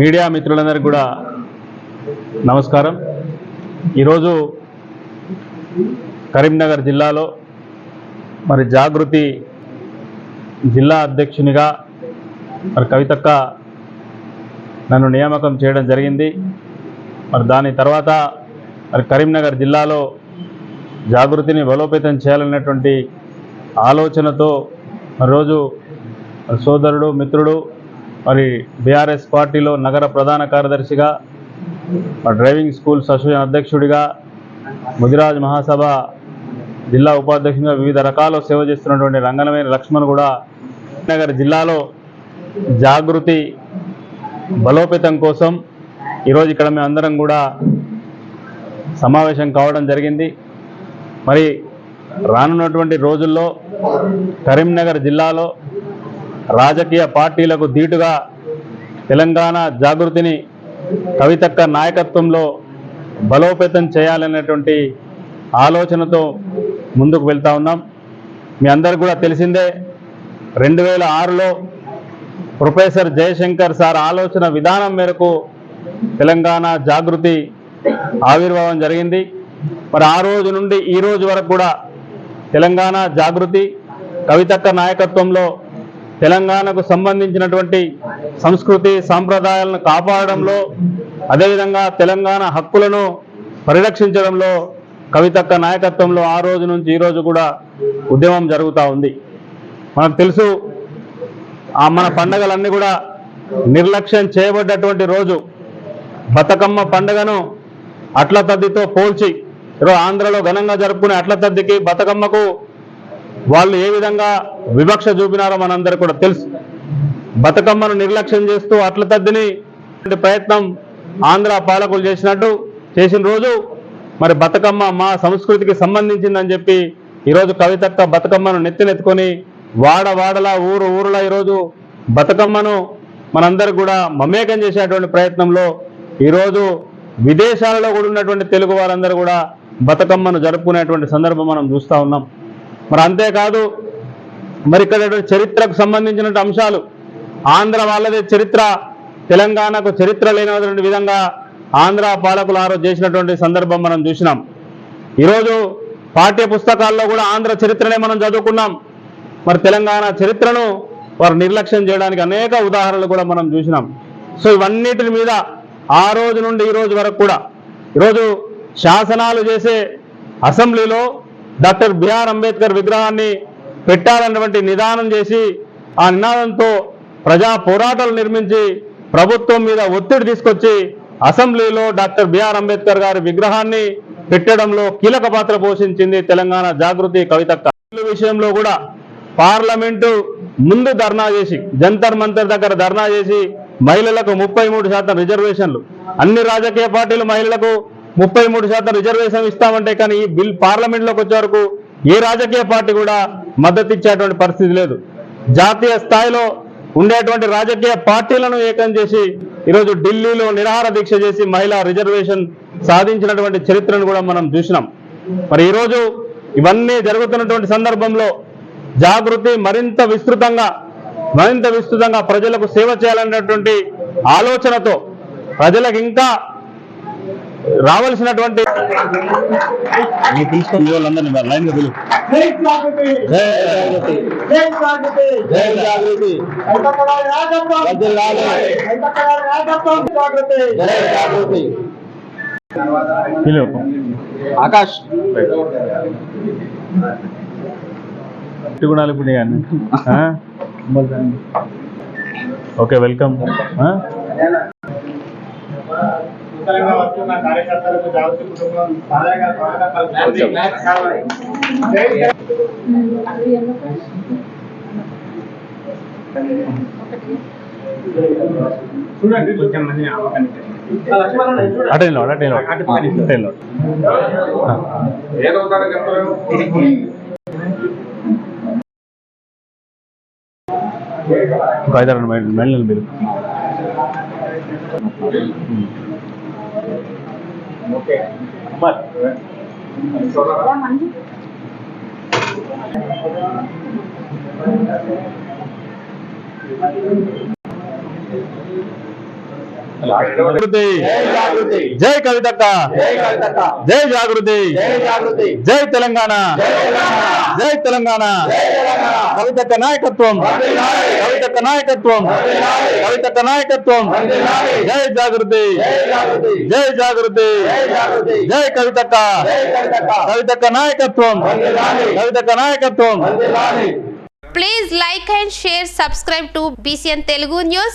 Media మిత్రులందరికీ కూడా నమస్కారం. ఈరోజు కరీంనగర్ జిల్లాలో మరి జాగృతి జిల్లా అధ్యక్షునిగా మరి కవితక్క నన్ను నియామకం చేయడం జరిగింది. మరి దాని తర్వాత మరి కరీంనగర్ జిల్లాలో జాగృతిని బలోపేతం చేయాలనేటువంటి ఆలోచనతో మరి రోజు సోదరుడు మిత్రుడు మరి బీఆర్ఎస్ పార్టీలో నగర ప్రధాన కార్యదర్శిగా డ్రైవింగ్ స్కూల్స్ అసోసియేషన్ అధ్యక్షుడిగా ముదిరాజ్ మహాసభ జిల్లా ఉపాధ్యక్షుడిగా వివిధ రకాల సేవ చేస్తున్నటువంటి రంగనమైన లక్ష్మణ్ కూడా నగర్ జిల్లాలో జాగృతి బలోపేతం కోసం ఈరోజు ఇక్కడ మేము అందరం కూడా సమావేశం కావడం జరిగింది. మరి రానున్నటువంటి రోజుల్లో కరీంనగర్ జిల్లాలో రాజకీయ పార్టీలకు ధీటుగా తెలంగాణ జాగృతిని కవితక్క నాయకత్వంలో బలోపేతం చేయాలనేటువంటి ఆలోచనతో ముందుకు వెళ్తా ఉన్నాం. మీ అందరికి కూడా తెలిసిందే రెండు వేల ఆరులో ప్రొఫెసర్ జయశంకర్ సార్ ఆలోచన విధానం మేరకు తెలంగాణ జాగృతి ఆవిర్భావం జరిగింది. మరి ఆ రోజు నుండి ఈ రోజు వరకు కూడా తెలంగాణ జాగృతి కవితక్క నాయకత్వంలో తెలంగాణకు సంబంధించినటువంటి సంస్కృతి సాంప్రదాయాలను కాపాడడంలో అదేవిధంగా తెలంగాణ హక్కులను పరిరక్షించడంలో కవితక్క నాయకత్వంలో ఆ రోజు నుంచి ఈరోజు కూడా ఉద్యమం జరుగుతూ ఉంది. మనకు తెలుసు ఆ మన పండగలన్నీ కూడా నిర్లక్ష్యం చేయబడ్డటువంటి రోజు. బతుకమ్మ పండుగను అట్ల తద్దితో పోల్చి ఈరోజు ఆంధ్రలో ఘనంగా జరుపుకునే అట్ల తద్దికి బతుకమ్మకు వాళ్ళు ఏ విధంగా వివక్ష చూపినారో మనందరూ కూడా తెలుసు. బతుకమ్మను నిర్లక్ష్యం చేస్తూ అట్ల తద్దిని ప్రయత్నం ఆంధ్ర పాలకులు చేసినట్టు చేసిన రోజు మరి బతుకమ్మ మా సంస్కృతికి సంబంధించిందని చెప్పి ఈరోజు కవితక్క బతుకమ్మను నెత్తినెత్తుకొని వాడ వాడలా ఊరు ఊరులా ఈరోజు బతుకమ్మను మనందరూ కూడా మమేకం చేసేటువంటి ప్రయత్నంలో ఈరోజు విదేశాలలో కూడా ఉన్నటువంటి తెలుగు వారందరూ కూడా బతుకమ్మను జరుపుకునేటువంటి సందర్భం మనం చూస్తూ ఉన్నాం. మరి అంతేకాదు మరి ఇక్కడ చరిత్రకు సంబంధించిన అంశాలు. ఆంధ్ర వాళ్ళదే చరిత్ర తెలంగాణకు చరిత్ర లేనటువంటి విధంగా ఆంధ్ర పాలకులు ఆరో చేసినటువంటి సందర్భం మనం చూసినాం. ఈరోజు పాఠ్య పుస్తకాల్లో కూడా ఆంధ్ర చరిత్రనే మనం చదువుకున్నాం. మరి తెలంగాణ చరిత్రను వారు నిర్లక్ష్యం చేయడానికి అనేక ఉదాహరణలు కూడా మనం చూసినాం. సో ఇవన్నిటి మీద ఆ రోజు నుండి ఈ రోజు వరకు కూడా ఈరోజు శాసనాలు చేసే అసెంబ్లీలో డాక్టర్ బిఆర్ అంబేద్కర్ విగ్రహాన్ని పెట్టాలన్నటువంటి నిదానం చేసి ఆ నినాదంతో ప్రజా పోరాటాలు నిర్మించి ప్రభుత్వం మీద ఒత్తిడి తీసుకొచ్చి అసెంబ్లీలో డాక్టర్ బిఆర్ అంబేద్కర్ గారి విగ్రహాన్ని పెట్టడంలో కీలక పాత్ర పోషించింది తెలంగాణ జాగృతి కవిత విషయంలో కూడా పార్లమెంటు ముందు ధర్నా చేసి జంతర్ మంతర్ దగ్గర ధర్నా చేసి మహిళలకు ముప్పై మూడు శాతం రిజర్వేషన్లు. అన్ని రాజకీయ పార్టీలు మహిళలకు ముప్పై మూడు శాతం రిజర్వేషన్ ఇస్తామంటే కానీ ఈ బిల్ పార్లమెంట్లోకి వచ్చే వరకు ఏ రాజకీయ పార్టీ కూడా మద్దతు ఇచ్చేటువంటి పరిస్థితి లేదు. జాతీయ స్థాయిలో ఉండేటువంటి రాజకీయ పార్టీలను ఏకం చేసి ఈరోజు ఢిల్లీలో నిరాహార దీక్ష చేసి మహిళా రిజర్వేషన్ సాధించినటువంటి చరిత్రను కూడా మనం చూసినాం. మరి ఈరోజు ఇవన్నీ జరుగుతున్నటువంటి సందర్భంలో జాగృతి మరింత విస్తృతంగా మరింత విస్తృతంగా ప్రజలకు సేవ చేయాలనేటువంటి ఆలోచనతో ప్రజలకు ఇంకా రావాల్సినటువంటి తీసుకొని వాళ్ళందరినీ పిలువు. పిలువు. ఆకాష్. గుణాలు ఇప్పుడు. ఆ? Okay welcome. ఆ? నూతనంగా వస్తున్న కార్యకర్తలకు జాగృతి కుటుంబం సాధారణంగా స్వాగతం జై జై చూడండి కొంచెం మంది లక్ష్మణ అటే నిలబడు, అటే నిలబడు. అటే నిలబడు. ఆ. ఏదవుతారో చెప్తారు ఇంకో ఐదారు మెళ్ళని మీరు ఓకే జాగృతి జాగృతి జై కవితక్క జై కవితక్క జై జాగృతి జై జాగృతి జై తెలంగాణ తెలంగాణ జై తెలంగాణ తెలంగాణ కవితక్క నాయకత్వం కవితక్క నాయకత్వం కవితక్క నాయకత్వం జై జాగృతి జై జాగృతి జై జాగృతి జై జాగృతి జై కవితక్క జై కవితక్క కవితక్క నాయకత్వం కవితక్క నాయకత్వం వందనాలి Please like and share, subscribe to BCN Telugu News.